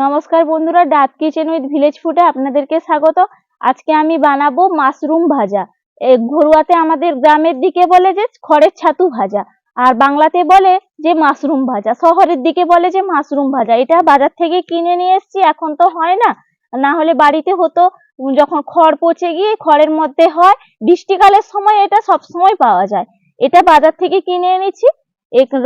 নমস্কার বন্ধুরা, ডাব কিচেন উইথ ভিলেজ ফুডে আপনাদেরকে স্বাগত। আজকে আমি বানাবো মাশরুম ভাজা। ঘরোয়াতে আমাদের গ্রামের দিকে বলে যে খড়ের ছাতু ভাজা, আর বাংলাতে বলে যে মাশরুম ভাজা। শহরের দিকে বলে যে মাশরুম ভাজা। এটা বাজার থেকে কিনে নিয়ে এসেছি, এখন তো হয় না। না হলে বাড়িতে হতো, যখন খড় পচে গিয়ে খড়ের মধ্যে হয়, বৃষ্টিকালের সময় এটা সব সময় পাওয়া যায়। এটা বাজার থেকে কিনে এনেছি।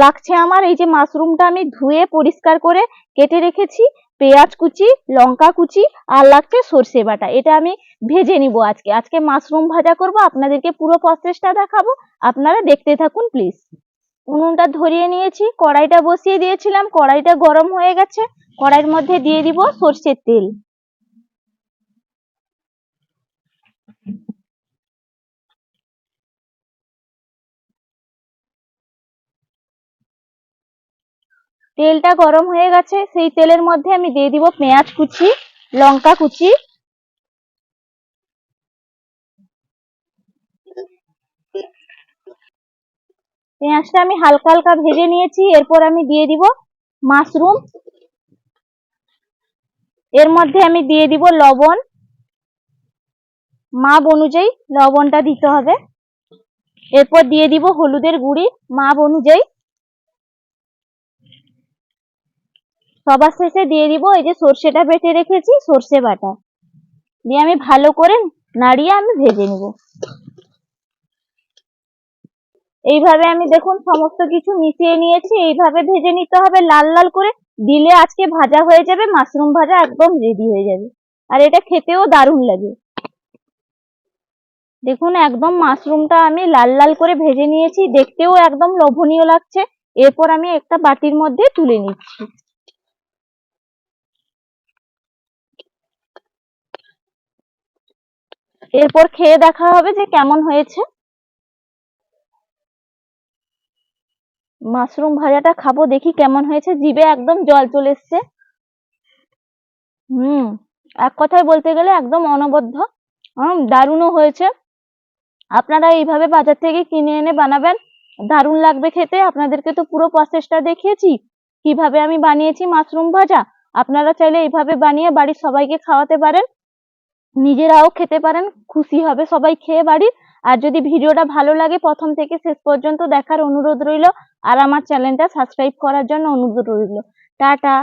লাগছে আমার, এই যে মাশরুমটা আমি ধুয়ে পরিষ্কার করে কেটে রেখেছি। পেঁয়াজ কুচি, লঙ্কা কুচি আর লাগছে সর্ষে বাটা। এটা আমি ভেজে নিব আজকে। আজকে মাশরুম ভাজা করব, আপনাদেরকে পুরো প্রসেসটা দেখাবো। আপনারা দেখতে থাকুন প্লিজ উনুনটা ধরিয়ে নিয়েছি, কড়াইটা বসিয়ে দিয়েছিলাম, কড়াইটা গরম হয়ে গেছে। কড়াইয়ের মধ্যে দিয়ে দিব সর্ষের তেল। তেলটা গরম হয়ে গেছে, সেই তেলের মধ্যে আমি দিয়ে দিব পেঁয়াজ কুচি, লঙ্কা কুচি। পেঁয়াজটা আমি হালকা হালকা ভেজে নিয়েছি, এরপর আমি দিয়ে দিব মাশরুম। এর মধ্যে আমি দিয়ে দিব লবণ। মাপ অনুযায়ী লবণটা দিতে হবে। এরপর দিয়ে দিব হলুদের গুঁড়ি, মাপ অনুযায়ী। সবার শেষে দিয়ে দিব, এই যে সর্ষেটা বেটে রেখেছি, সর্ষে বাটা। দিয়ে আমি ভালো করে নাড়িয়ে আমি ভেজে নিব। এইভাবে আমি দেখুন সমস্ত কিছু মিশিয়ে নিয়েছি, এইভাবে ভেজে নিতে হবে লাল লাল করে। দিলে আজকে ভাজা হয়ে যাবে, মাশরুম ভাজা একদম রেডি হয়ে যাবে। আর এটা খেতেও দারুণ লাগে। দেখুন একদম মাশরুমটা আমি লাল লাল করে ভেজে নিয়েছি, দেখতেও একদম লোভনীয় লাগছে। এরপর আমি একটা বাটির মধ্যে তুলে নিচ্ছি। এরপর খেয়ে দেখা হবে যে কেমন হয়েছে। মাশরুম ভাজাটা খাব, দেখি কেমন হয়েছে। জিভে একদম জল চলে এসছে। হুম, এক কথায় বলতে গেলে একদম অনবদ্য। দারুণও হয়েছে। আপনারা এইভাবে বাজার থেকে কিনে এনে বানাবেন, দারুণ লাগবে খেতে। আপনাদেরকে তো পুরো প্রসেসটা দেখিয়েছি। কীভাবে আমি বানিয়েছি মাশরুম ভাজা? আপনারা চাইলে এইভাবে বানিয়ে বাড়ির সবাইকে খাওয়াতে পারেন। নিজেরাও খেতে পারেন, খুশি হবে সবাই খেয়ে বাড়ির। আর যদি ভিডিওটা ভালো লাগে, প্রথম থেকে শেষ পর্যন্ত দেখার অনুরোধ রইল। আর আমার চ্যানেলটা সাবস্ক্রাইব করার জন্য অনুরোধ রইল। টাটা।